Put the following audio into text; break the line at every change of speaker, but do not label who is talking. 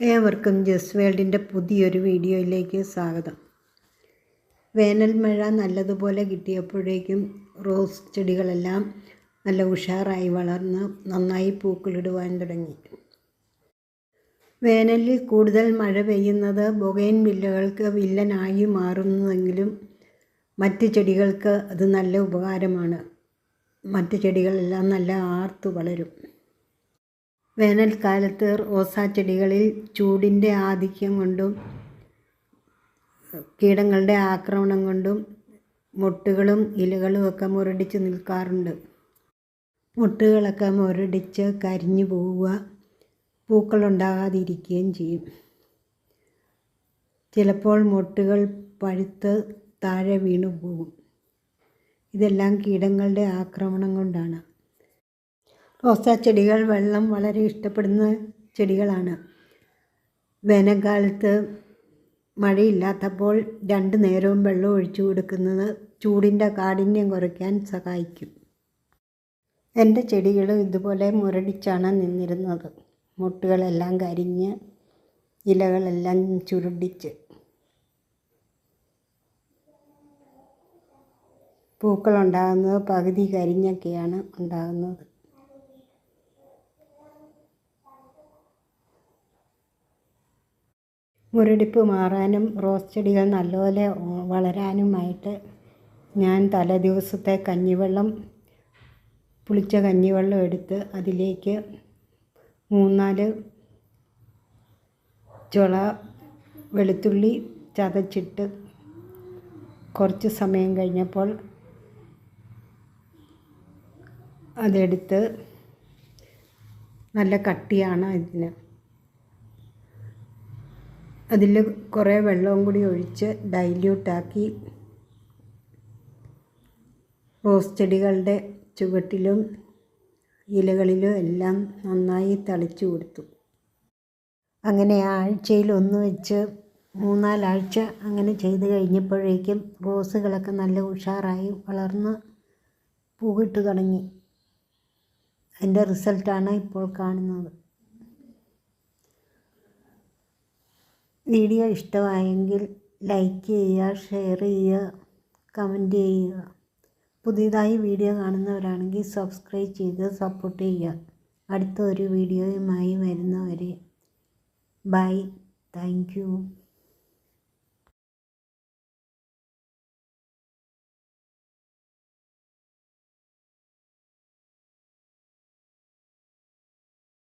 ഏവർക്കും ജസ് വേൾഡിന്റെ പുതിയൊരു വീഡിയോയിലേക്ക് സ്വാഗതം. വേനൽ മഴ നല്ലതുപോലെ കിട്ടിയപ്പോഴേക്കും റോസ് ചെടികളെല്ലാം നല്ല ഉഷാറായി വളർന്ന് നന്നായി പൂക്കളിടുവാൻ തുടങ്ങി. വേനലിൽ കൂടുതൽ മഴ പെയ്യുന്നത് ബൊഗൈൻ വില്ലകൾക്ക് വില്ലനായി മാറുന്നതെങ്കിലും മറ്റ് ചെടികൾക്ക് അത് നല്ല ഉപകാരമാണ്. മറ്റ് ചെടികളെല്ലാം നല്ല ആർത്തു വളരും. വേനൽക്കാലത്ത് റോസാ ചെടികളിൽ ചൂടിന്റെ ആധിക്യം കൊണ്ടും കീടങ്ങളുടെ ആക്രമണം കൊണ്ടും മൊട്ടുകളും ഇലകളും ഒക്കെ മുരടിച്ച് നിൽക്കാറുണ്ട്. മൊട്ടുകളൊക്കെ മുരടിച്ച് കരിഞ്ഞു പോവുക പൂക്കളുണ്ടാകാതിരിക്കുകയും ചെയ്യും. ചിലപ്പോൾ മൊട്ടുകൾ പഴുത്ത് താഴെ വീണു പോകും. ഇതെല്ലാം കീടങ്ങളുടെ ആക്രമണം കൊണ്ടാണ്. റോസാ ചെടികൾ വെള്ളം വളരെ ഇഷ്ടപ്പെടുന്ന ചെടികളാണ്. വേനൽക്കാലത്ത് മഴയില്ലാത്തപ്പോൾ രണ്ട് നേരവും വെള്ളം ഒഴിച്ചു കൊടുക്കുന്നത് ചൂടിന്റെ കാഠിന്യം കുറയ്ക്കാൻ സഹായിക്കും. എന്റെ ചെടികളും ഇതുപോലെ മുരടിച്ചാണ് നിന്നിരുന്നത്. മുട്ടുകളെല്ലാം കരിഞ്ഞ് ഇലകളെല്ലാം ചുരുടിച്ച് പൂക്കളുണ്ടാകുന്നത് പകുതി കരിഞ്ഞൊക്കെയാണ് ഉണ്ടാകുന്നത്. മുരടിപ്പ് മാറാനും റോസ് ചെടികൾ നല്ലപോലെ വളരാനുമായിട്ട് ഞാൻ തലേദിവസത്തെ കഞ്ഞിവെള്ളം പുളിച്ച കഞ്ഞിവെള്ളം എടുത്ത് അതിലേക്ക് മൂന്നാൽ ചുള വെളുത്തുള്ളി ചതച്ചിട്ട് കുറച്ച് സമയം കഴിഞ്ഞപ്പോൾ അതെടുത്ത് നല്ല കട്ടിയാണ് ഇതിന്. അതിൽ കുറേ വെള്ളവും കൂടി ഒഴിച്ച് ഡൈല്യൂട്ടാക്കി റോസ് ചെടികളുടെ ചുവട്ടിലും ഇലകളിലും എല്ലാം നന്നായി തളിച്ചു കൊടുത്തു. അങ്ങനെ ആഴ്ചയിൽ ഒന്ന് വെച്ച് മൂന്നാലാഴ്ച അങ്ങനെ ചെയ്ത് കഴിഞ്ഞപ്പോഴേക്കും റോസുകളൊക്കെ നല്ല ഉഷാറായി വളർന്ന് പൂവിട്ട് തുടങ്ങി. അതിന്റെ റിസൾട്ടാണ് ഇപ്പോൾ കാണുന്നത്. വീഡിയോ ഇഷ്ടമായെങ്കിൽ ലൈക്ക് ചെയ്യുക ഷെയർ ചെയ്യുക കമന്റ് ചെയ്യുക. പുതിയതായി വീഡിയോ കാണുന്നവരാണെങ്കിൽ സബ്സ്ക്രൈബ് ചെയ്ത് സപ്പോർട്ട് ചെയ്യുക. അടുത്ത ഒരു വീഡിയോയുമായി വരുന്നവരെ. ബൈ. താങ്ക്